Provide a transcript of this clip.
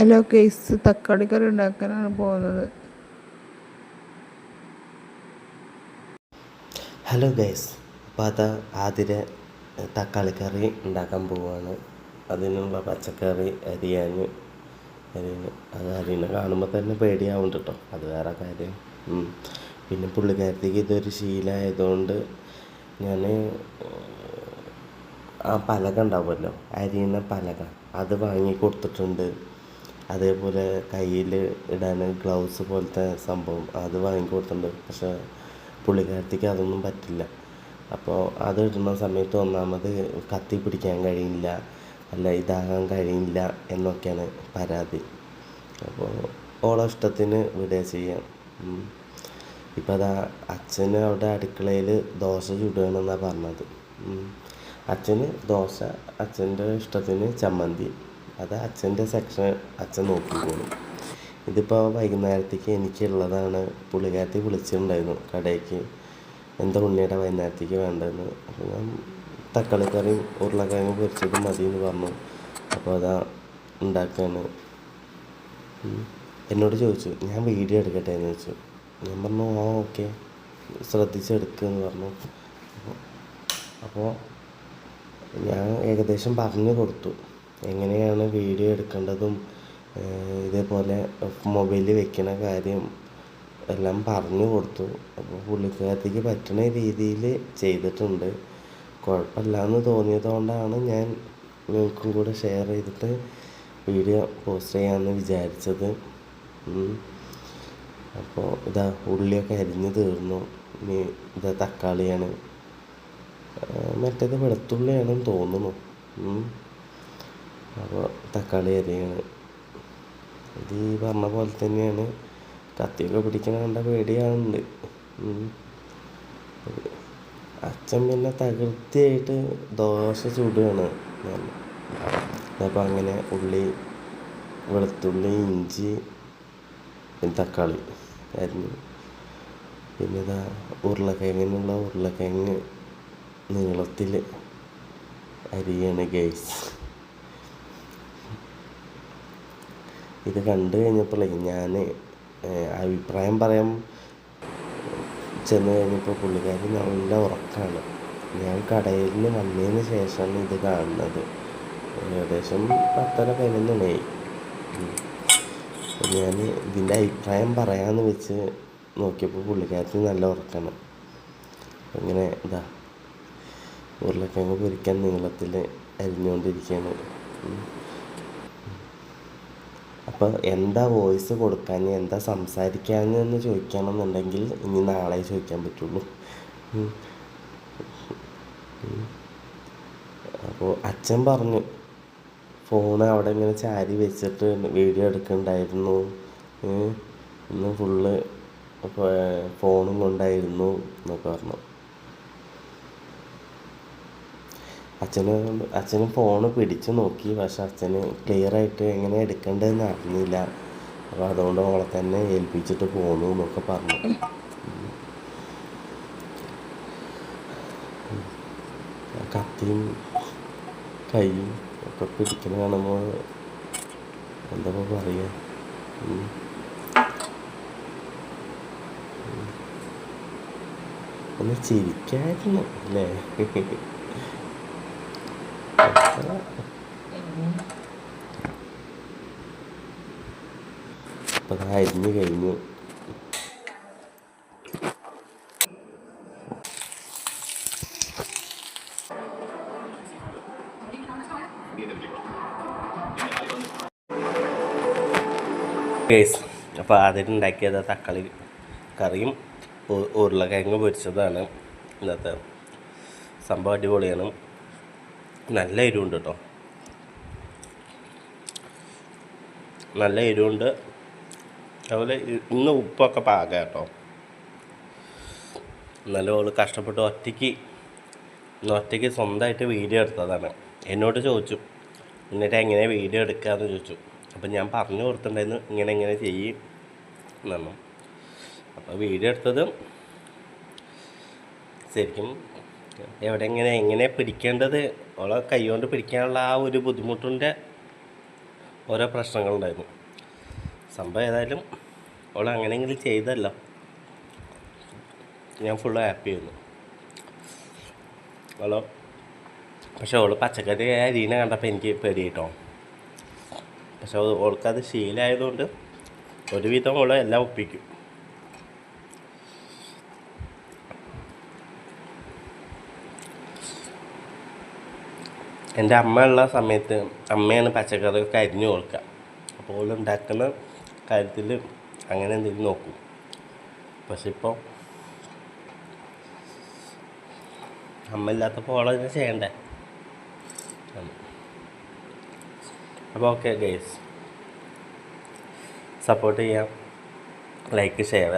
Hello case തക്കാളി കറി ഉണ്ടാക്കാനാണ് പോകുന്നത്. ഹലോ ഗൈസ് അപ്പോൾ അത് ആതിര തക്കാളി കറി ഉണ്ടാക്കാൻ പോവാണ്. അതിനുള്ള പച്ചക്കറി അരിയാൻ അരിയാണ് അത് അരിനെ കാണുമ്പോൾ തന്നെ പേടിയാവും കേട്ടോ അത് വേറെ കാര്യം. പിന്നെ പുള്ളിക്കാരത്തേക്ക് ഇതൊരു ശീലമായതുകൊണ്ട് ഞാൻ ആ പലക ഉണ്ടാവുമല്ലോ അരിയുന്ന പലക അത് വാങ്ങി കൊടുത്തിട്ടുണ്ട്. അതേപോലെ കയ്യിൽ ഇടാൻ ഗ്ലൗസ് പോലത്തെ സംഭവം അത് വാങ്ങിക്കൊടുത്തിട്ടുണ്ട് പക്ഷെ പുള്ളിക്കാരത്തിക്ക് അതൊന്നും പറ്റില്ല. അപ്പോൾ അത് ഇടുന്ന സമയത്ത് ഒന്നാമത് കത്തി പിടിക്കാൻ കഴിയില്ല അല്ല ഇതാകാൻ കഴിയില്ല എന്നൊക്കെയാണ് പരാതി. അപ്പോൾ ഓളെ ഇഷ്ടത്തിന് വിടുക ചെയ്യാം. ഇപ്പം അതാ അച്ഛന് അവിടെ അടുക്കളയിൽ ദോശ ചുടുകയാണെന്നാണ് പറഞ്ഞത്. അച്ഛന് ദോശ അച്ഛന്റെ ഇഷ്ടത്തിന് ചമ്മന്തി. അത് അച്ഛന്റെ സെക്ഷൻ അച്ഛൻ നോക്കിക്കോളും ഇതിപ്പോൾ വൈകുന്നേരത്തേക്ക് എനിക്കുള്ളതാണ് പുള്ളിക്കാരത്തി വിളിച്ചിട്ടുണ്ടായിരുന്നു കടയ്ക്ക് എന്താ ഉണ്ണിയുടെ വൈകുന്നേരത്തേക്ക് വേണ്ടതെന്ന് അപ്പോൾ ഞാൻ തക്കാളി കറിയും ഉരുളക്കിഴങ്ങ് പൊരിച്ചതും മതി എന്ന് പറഞ്ഞു. അപ്പോൾ അതാ ഉണ്ടാക്കുകയാണ് എന്നോട് ചോദിച്ചു ഞാൻ വീഡിയോ എടുക്കട്ടെ എന്ന് ചോദിച്ചു. ഞാൻ പറഞ്ഞു ആ ഓക്കെ. ശ്രദ്ധിച്ചെടുക്കുമെന്ന് പറഞ്ഞു. അപ്പോൾ ഞാൻ ഏകദേശം പറഞ്ഞു കൊടുത്തു. എങ്ങനെയാണ് വീഡിയോ എടുക്കേണ്ടതും ഇതേപോലെ മൊബൈലിൽ വെക്കണ കാര്യം എല്ലാം പറഞ്ഞു കൊടുത്തു. അപ്പോൾ പുള്ളിക്കാരത്തേക്ക് പറ്റണ രീതിയിൽ ചെയ്തിട്ടുണ്ട്. കുഴപ്പമില്ല എന്ന് തോന്നിയതുകൊണ്ടാണ് ഞാൻ നിങ്ങൾക്കും കൂടെ ഷെയർ ചെയ്തിട്ട് വീഡിയോ പോസ്റ്റ് ചെയ്യാമെന്ന് വിചാരിച്ചത്. അപ്പോൾ ഇതാ ഉള്ളിയൊക്കെ അരിഞ്ഞ് തീർന്നു. ഇനി ഇതാ തക്കാളിയാണ്. മറ്റേത് വെളുത്തുള്ളിയാണെന്ന് തോന്നുന്നു. അപ്പോൾ തക്കാളി അരിയാണ്. ഇത് ഈ പറഞ്ഞ പോലെ തന്നെയാണ്. കത്തിയൊക്കെ പിടിക്കണ കണ്ട പേടിയാവുന്നുണ്ട്. അച്ഛൻ പിന്നെ തകൃതിയായിട്ട് ദോശ ചുടുകയാണ് അപ്പം അങ്ങനെ ഉള്ളി വെളുത്തുള്ളി ഇഞ്ചി പിന്നെ തക്കാളി അരിഞ്ഞ്. പിന്നെ ഇതാ ഉരുളക്കിഴങ്ങിനുള്ള ഉരുളക്കിഴങ്ങ് നീളത്തിൽ അരിയാണ് ഗൈസ്. ഇത് കണ്ടു കഴിഞ്ഞപ്പോഴേ ഞാൻ അഭിപ്രായം പറയാൻ ചെന്ന് കഴിഞ്ഞപ്പോൾ പുള്ളിക്കാരി നല്ല ഉറക്കമാണ് ഞാൻ കടയിൽ നിന്ന് വന്നതിന് ശേഷമാണ് ഇത് കാണുന്നത്. ഏകദേശം പത്തര പതിനൊന്ന് ഞാൻ ഇതിന്റെ അഭിപ്രായം പറയാമെന്ന് വെച്ച് നോക്കിയപ്പോൾ പുള്ളിക്കാരത്തി നല്ല ഉറക്കമാണ് അങ്ങനെ ഇതാ ഉരുളക്കിഴങ്ങ് പൊരിക്കാൻ നീളത്തിൽ അരിഞ്ഞുകൊണ്ടിരിക്കുകയാണ്. അപ്പോൾ എന്താ വോയിസ് കൊടുക്കാൻ എന്താ സംസാരിക്കാനെന്ന് ചോദിക്കണമെന്നുണ്ടെങ്കിൽ ഇനി നാളെ ചോദിക്കാൻ പറ്റുള്ളൂ. അപ്പോൾ അച്ഛൻ പറഞ്ഞു ഫോൺ അവിടെ ഇങ്ങനെ ചാരി വെച്ചിട്ട് വീഡിയോ എടുക്കണ്ടായിരുന്നു ഉം. ഇന്ന് ഫുള്ള് ഫോണും കൊണ്ടായിരുന്നു എന്നൊക്കെ പറഞ്ഞു അച്ഛന് അച്ഛന് ഫോണ് പിടിച്ച് നോക്കി. പക്ഷെ അച്ഛന് ക്ലിയർ ആയിട്ട് എങ്ങനെ എടുക്കേണ്ടതെന്ന് അറിഞ്ഞില്ല. അപ്പോൾ അതുകൊണ്ട് അവളെ തന്നെ ഏൽപ്പിച്ചിട്ട് പോന്നു എന്നൊക്കെ പറഞ്ഞു. കത്തിയും കൈയും ഒക്കെ പിടിക്കണ കാണുമ്പോൾ എന്താ പറയുക. ഒന്ന് ചിരിക്കായിരുന്നു അല്ലേ? അപ്പം അത് അരിഞ്ഞു കഴിഞ്ഞു. കേസ് അപ്പോൾ ആദ്യം ഉണ്ടാക്കിയത് തക്കാളി കറിയും ഉരുളക്കിഴങ്ങ് പൊരിച്ചതാണ്. ഇന്നത്തെ സംഭവം അടിപൊളിയാണ്. നല്ല എരിവുണ്ട് കേട്ടോ. നല്ല എരിവുണ്ട്. അതുപോലെ ഇന്ന് ഉപ്പൊക്കെ പാകം കേട്ടോ. എന്നാലും അവൾ കഷ്ടപ്പെട്ട് ഒറ്റയ്ക്ക് ഒറ്റയ്ക്ക് സ്വന്തമായിട്ട് വീഡിയോ എടുത്തതാണ്. എന്നോട് ചോദിച്ചു എന്നിട്ട് എങ്ങനെ വീഡിയോ എടുക്കാമെന്ന് ചോദിച്ചു. അപ്പം ഞാൻ പറഞ്ഞു കൊടുത്തിട്ടുണ്ടായിരുന്നു ഇങ്ങനെ ഇങ്ങനെ ചെയ്യും എന്നാണ് അപ്പോൾ വീഡിയോ എടുത്തത് ശരിക്കും എവിടെ എങ്ങനെ എങ്ങനെ പിടിക്കേണ്ടത് ഓളെ കൈ കൊണ്ട് പിടിക്കാനുള്ള ആ ഒരു ബുദ്ധിമുട്ടിന്റെ ഓരോ പ്രശ്നങ്ങളുണ്ടായിരുന്നു. സംഭവം ഏതായാലും അവൾ അങ്ങനെയെങ്കിലും ചെയ്തല്ല ഞാൻ ഫുൾ ഹാപ്പി ആയിരുന്നു. അവളോ പക്ഷെ അവൾ പച്ചക്കറി അരീനെ കണ്ടപ്പോൾ എനിക്ക് പേടി കേട്ടോ പക്ഷെ അവ- അവൾക്കത് ശീലമായതുകൊണ്ട് ഒരുവിധം അവൾ എല്ലാം ഒപ്പിക്കും. എന്റെ അമ്മ ഉള്ള സമയത്ത് അമ്മയാണ് പച്ചക്കറിയൊക്കെ അരിഞ്ഞു കൊടുക്കുക. ഉണ്ടാക്കുന്ന കാര്യത്തിൽ അങ്ങനെ എന്തെങ്കിലും നോക്കും. പക്ഷെ ഇപ്പോൾ അമ്മ ഇല്ലാത്തപ്പോൾ വളരെ ചെയ്യണ്ടേ? അപ്പോൾ ഓക്കെ ഗൈസ് സപ്പോർട്ട് ചെയ്യാം. Like share